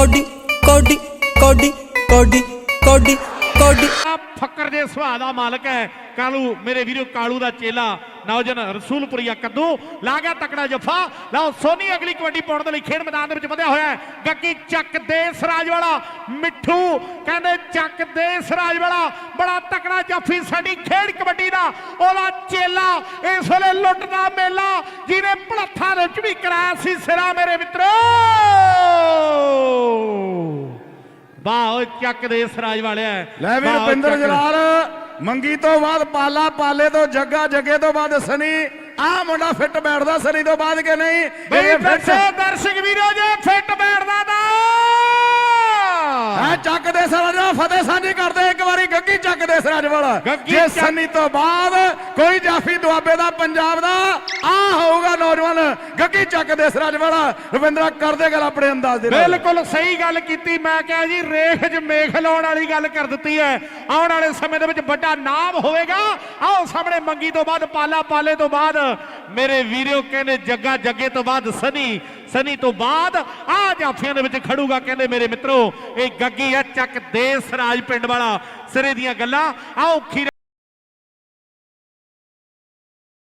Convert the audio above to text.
Cody ਕੋਡੀ ਕੋਡੀ ਕੋਡੀ ਕੋਡੀ ਕੋਡੀ। ਆ ਫੱਕਰ ਦੇ ਸੁਭਾਅ ਦਾ ਮਾਲਕ ਹੈ। ਕਾਲੂ, ਮੇਰੇ ਵੀਰੋ, ਕਾਲੂ ਦਾ ਚੇਲਾ ਨੌਜਨ ਰਸੂਲਪੁਰੀਆ ਕੱਦੂ। ਲਾ ਗਿਆ ਤਕੜਾ ਜਫਾ। ਲਓ, ਸੋਨੀ ਅਗਲੀ ਕਬੱਡੀ ਪਾਉਣ ਦੇ ਲਈ ਖੇਡ ਮੈਦਾਨ ਦੇ ਵਿੱਚ ਵਧਿਆ ਹੋਇਆ ਹੈ। ਗੱਗੀ ਚੱਕ ਦੇ ਸਰਾਜ ਵਾਲਾ, ਮਿੱਠੂ ਕਹਿੰਦੇ ਚੱਕ ਦੇ ਸਰਾਜ ਵਾਲਾ। ਬੜਾ ਤਕੜਾ ਜਾਫੀ ਸਾਡੀ ਖੇਡ ਕਬੱਡੀ ਦਾ। ਉਹਦਾ ਚੇਲਾ ਇਸ ਵੇਲੇ ਲੁੱਟਦਾ ਮੇਲਾ, ਜਿਹਨੇ ਭੜੱਥਾ ਵਿੱਚ ਵੀ ਕਰਾਇਆ ਸੀ ਸਿਰਾ ਮੇਰੇ ਮਿੱਤਰੋ। ਵਾਹ ਓਏ ਚੱਕ ਦੇ ਸਰਾਜ ਵਾਲਿਆ। ਲੈ ਵੀ ਰੁਪਿੰਦਰ ਜਲਾਲ ਮੰਗੀ ਤੋਂ ਬਾਅਦ ਪਾਲਾ ਪਾਲੇ ਤੋਂ ਜੱਗਾ ਜੱਗੇ ਤੋਂ ਬਾਅਦ ਸਨੀ। ਆ ਮੁੰਡਾ ਫਿੱਟ ਬੈਠਦਾ ਸਨੀ ਤੋਂ ਬਾਅਦ ਕਿ ਨਹੀਂ? ਬਈ ਫਿੱਟ ਦਰਸ਼ਕ ਵੀਰੋ ਜੇ ਫਿੱਟ ਬੈਠਦਾ ਤਾਂ। ਹੈ ਚੱਕ ਦੇ ਸਰਾਜ ਵਾਲਾ ਫਤਿਹ ਸਾਂਝੀ ਕਰਦੇ ਇੱਕ ਵਾਰੀ ਗੱਗੀ ਚੱਕ ਦੇ ਸਰਾਜ ਵਾਲਾ। ਜੇ ਸਨੀ ਤੋਂ ਬਾਅਦ ਕੋਈ ਜਾਫੀ ਦੁਆਬੇ ਦਾ ਪੰਜਾਬ ਦਾ ਆ ਗੱਗੀ ਚੱਕ ਸਰਾਜ ਵਾਲਾ। ਰਵਿੰਦਰਾ ਕਰਦੇ ਗੱਲ ਆਪਣੇ ਅੰਦਾਜ਼ ਦੇ ਨਾਲ। ਬਿਲਕੁਲ ਸਹੀ ਗੱਲ ਕੀਤੀ। ਮੈਂ ਕਿਹਾ ਜੀ, ਰੇਖ 'ਚ ਮੇਖ ਲਾਉਣ ਵਾਲੀ ਗੱਲ ਕਰ ਦਿੱਤੀ ਹੈ। ਆਉਣ ਵਾਲੇ ਸਮੇਂ ਦੇ ਵਿੱਚ ਵੱਡਾ ਨਾਮ ਹੋਵੇਗਾ। ਆਓ ਸਾਹਮਣੇ ਮੰਗੀ ਤੋਂ ਬਾਅਦ, ਪਾਲਾ ਪਾਲੇ ਤੋਂ ਬਾਅਦ। ਮੇਰੇ ਵੀਰੋ ਕਹਿੰਦੇ, ਜੱਗਾ ਜੱਗੇ ਤੋਂ ਬਾਅਦ ਸਨੀ ਸਨੀ ਤੋਂ ਬਾਅਦ। ਆ ਜਾਫੀਆਂ ਦੇ ਵਿੱਚ ਖੜੂਗਾ ਕਹਿੰਦੇ, ਮੇਰੇ ਮਿੱਤਰੋ, ਇਹ ਗੱਗੀ ਆ ਚੱਕ ਦੇ ਸਰਾਜ ਪਿੰਡ ਵਾਲਾ। ਸਿਰੇ ਦੀਆਂ ਗੱਲਾਂ। ਆਓ ਖੀਰਾ